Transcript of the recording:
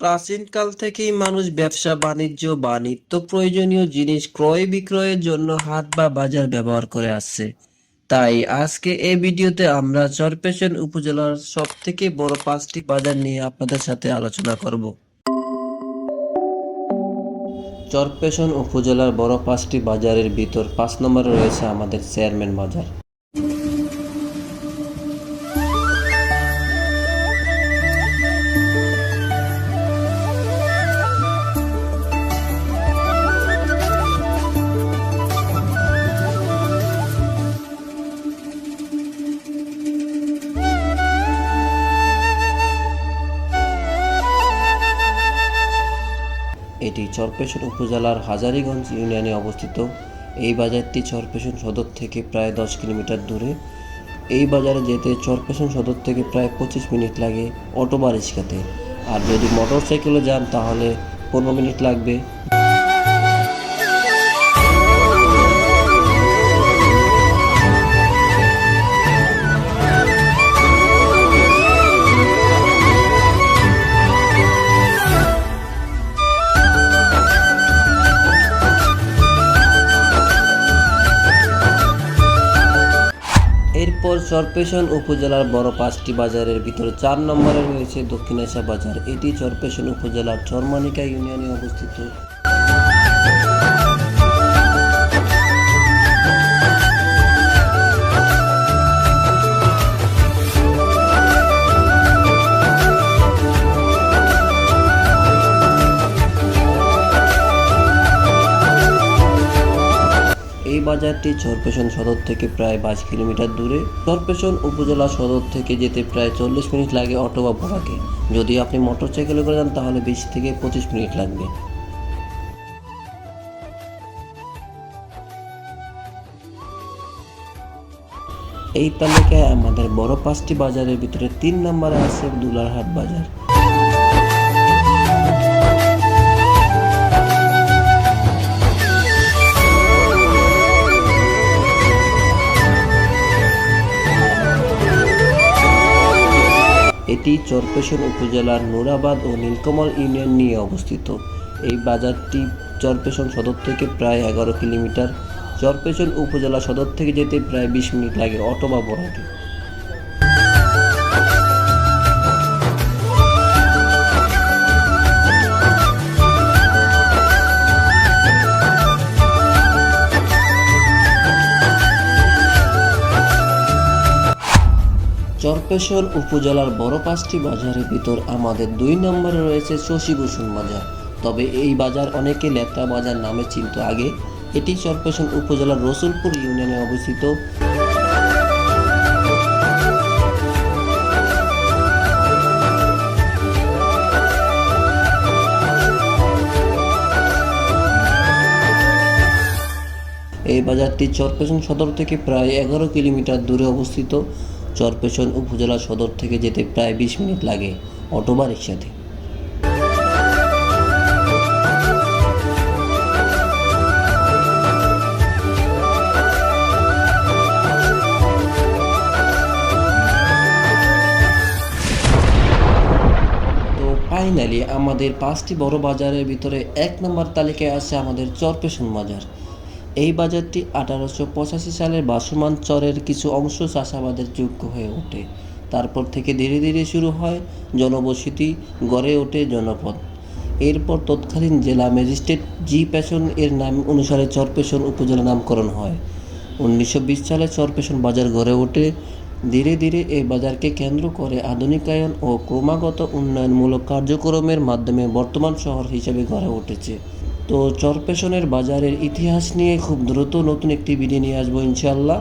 প্রাচীনকাল থেকেই মানুষ ব্যবসা, বাণিজ্য বা নিত্য প্রয়োজনীয় জিনিস ক্রয় বিক্রয়ের জন্য হাট বা বাজার ব্যবহার করে আসছে। তাই আজকে এই ভিডিওতে আমরা চরপেশন উপজেলার সব থেকে বড় পাঁচটি বাজার নিয়ে আপনাদের সাথে আলোচনা করব। চরপেশন উপজেলার বড় পাঁচটি বাজারের ভিতর পাঁচ নম্বরে রয়েছে আমাদের চেয়ারম্যান বাজার। এটি চরপেশন উপজেলার হাজারীগঞ্জ ইউনিয়নে অবস্থিত। এই বাজারটি চরপেশন সদর থেকে প্রায় দশ কিলোমিটার দূরে। এই বাজারে যেতে চরপেশন সদর থেকে প্রায় পঁচিশ মিনিট লাগে অটো বা রিক্সাতে আর যদি মোটর সাইকেলে যান তাহলে পনেরো মিনিট লাগবে। চরপেশন উপজেলার বড় পাঁচটি বাজারের ভিতর চার নম্বরে রয়েছে দক্ষিণেশা বাজার। এটি চরপেশন উপজেলার চরমানিকা ইউনিয়নে অবস্থিত। বাজারটি চরপেশন সদর থেকে প্রায় বাইশ কিলোমিটার দূরে। চরপেশন উপজেলা সদর থেকে যেতে প্রায় চল্লিশ মিনিট লাগে অটো বা ভড়াকে যদি আপনি মোটর সাইকেলে করে যান, তাহলে বিশ থেকে পঁচিশ মিনিট লাগবে। এই তালিকায় আমাদের বড় পাঁচটি বাজারের ভিতরে তিন নম্বরে আছে দুলারহাট বাজার। এটি চরপেশন উপজেলার নুরাবাদ ও নীলকমল ইউনিয়ন নিয়ে অবস্থিত। এই বাজারটি চরপেশন সদর থেকে প্রায় এগারো কিলোমিটার। চরপেশন উপজেলা সদর থেকে যেতে প্রায় বিশ মিনিট লাগে অটো বা বড়াতে চরপেশন উপজেলার বড় পাঁচটি বাজারের ভিতর আমাদের দুই নম্বরে রয়েছে শশী শশীভূষণ বাজার। তবে এই বাজার অনেকে লেতা বাজার নামে চিনত আগে। এটি চরপেশন উপজেলার রসুলপুর ইউনিয়নে অবস্থিত। এই বাজারটি চরপেশন সদর থেকে প্রায় এগারো কিলোমিটার দূরে অবস্থিত। চরপেশন উপজেলা সদর থেকে যেতে প্রায় বিশ মিনিট লাগে অটো বা রিক্সাতে ফাইনালি আমাদের পাঁচটি বড় বাজারের ভিতরে এক নম্বর তালিকায় আছে আমাদের চরপেশন বাজার। এই বাজারটি আঠারোশো পঁচাশি সালের বাসমান চরের কিছু অংশ চাষাবাদের যোগ্য হয়ে ওঠে। তারপর থেকে ধীরে ধীরে শুরু হয় জনবসতি, গড়ে ওঠে জনপদ। এরপর তৎকালীন জেলা ম্যাজিস্ট্রেট জি প্যাশন এর নাম অনুসারে চরপেশন উপজেলা নামকরণ হয়। উনিশশো বিশ সালে চরপেশন বাজার গড়ে ওঠে। ধীরে ধীরে এই বাজারকে কেন্দ্র করে আধুনিকায়ন ও ক্রমাগত উন্নয়নমূলক কার্যক্রমের মাধ্যমে বর্তমান শহর হিসেবে গড়ে উঠেছে। তো চরপেশনের বাজারের ইতিহাস নিয়ে খুব দ্রুত নতুন একটি ভিডিও নিয়ে আসব ইনশাল্লাহ